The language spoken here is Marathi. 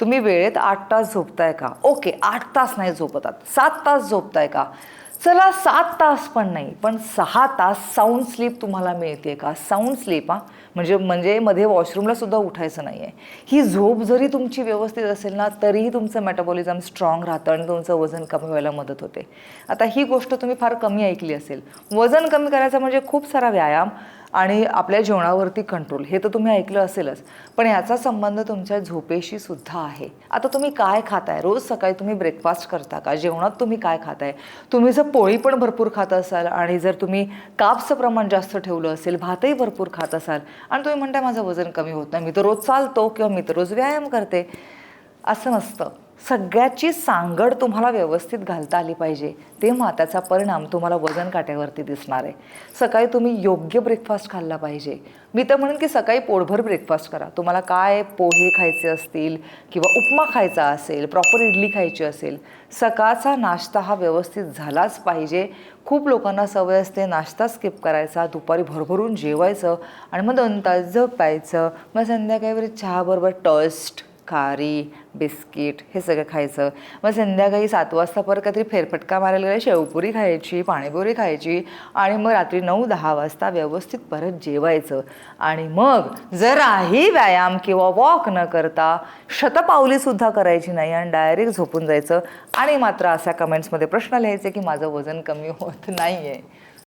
तुम्ही वेळेत आठ तास झोपताय का? ओके आठ तास नाही झोपतात. सात तास झोपताय का? चला सात तास पण नाही पण सहा तास साऊंड स्लीप तुम्हाला मिळते का? साऊंड स्लीप हा. म्हणजे म्हणजे मध्ये वॉशरूमला सुद्धा उठायचं नाही आहे ही झोप जरी तुमची व्यवस्थित असेल ना तरीही तुमचं मेटाबॉलिझम स्ट्रॉंग राहतं आणि तुमचं वजन कमी व्हायला मदत होते. आता ही गोष्ट तुम्ही फार कमी ऐकली असेल. वजन कमी करायचं म्हणजे खूप सारा व्यायाम. आणि आपल्या जेवणावरती कंट्रोल हे तर तुम्ही ऐकलं असेलच. पण याचा संबंध तुमच्या झोपेशी सुद्धा आहे. आता तुम्ही काय खाताय? रोज सकाळी तुम्ही ब्रेकफास्ट करता का? जेवणात तुम्ही काय खाताय? तुम्ही जर पोळी पण भरपूर खात असाल आणि जर तुम्ही कापचं प्रमाण जास्त ठेवलं असेल भातही भरपूर खात असाल आणि तुम्ही म्हणताय माझं वजन कमी होत नाही मी तर रोज चालतो किंवा मी तर रोज व्यायाम करते. असं नसतं. सगळ्याची सांगड तुम्हाला व्यवस्थित घालता आली पाहिजे. तेव्हा त्याचा परिणाम तुम्हाला वजन काट्यावरती दिसणार आहे. सकाळी तुम्ही योग्य ब्रेकफास्ट खाल्ला पाहिजे. मी तर म्हणेन की सकाळी पोटभर ब्रेकफास्ट करा. तुम्हाला काय पोहे खायचे असतील किंवा उपमा खायचा असेल प्रॉपर इडली खायची असेल सकाळचा नाश्ता हा व्यवस्थित झालाच पाहिजे. खूप लोकांना सवय असते नाश्ता स्किप करायचा दुपारी भरभरून जेवायचं आणि मग दोन तास झोपायचं मग संध्याकाळी चहाबरोबर टस्ट खारी बिस्किट हे सगळं खायचं. मग संध्याकाळी सात वाजता परत काहीतरी फेरफटका मारायला गेला शेवपुरी खायची पाणीपुरी खायची आणि मग रात्री नऊ दहा वाजता व्यवस्थित परत जेवायचं. आणि मग जराही व्यायाम किंवा वॉक न करता शतपावलीसुद्धा करायची नाही आणि डायरेक्ट झोपून जायचं. आणि मात्र अशा कमेंट्समध्ये प्रश्न लिहायचे की माझं वजन कमी होत नाही आहे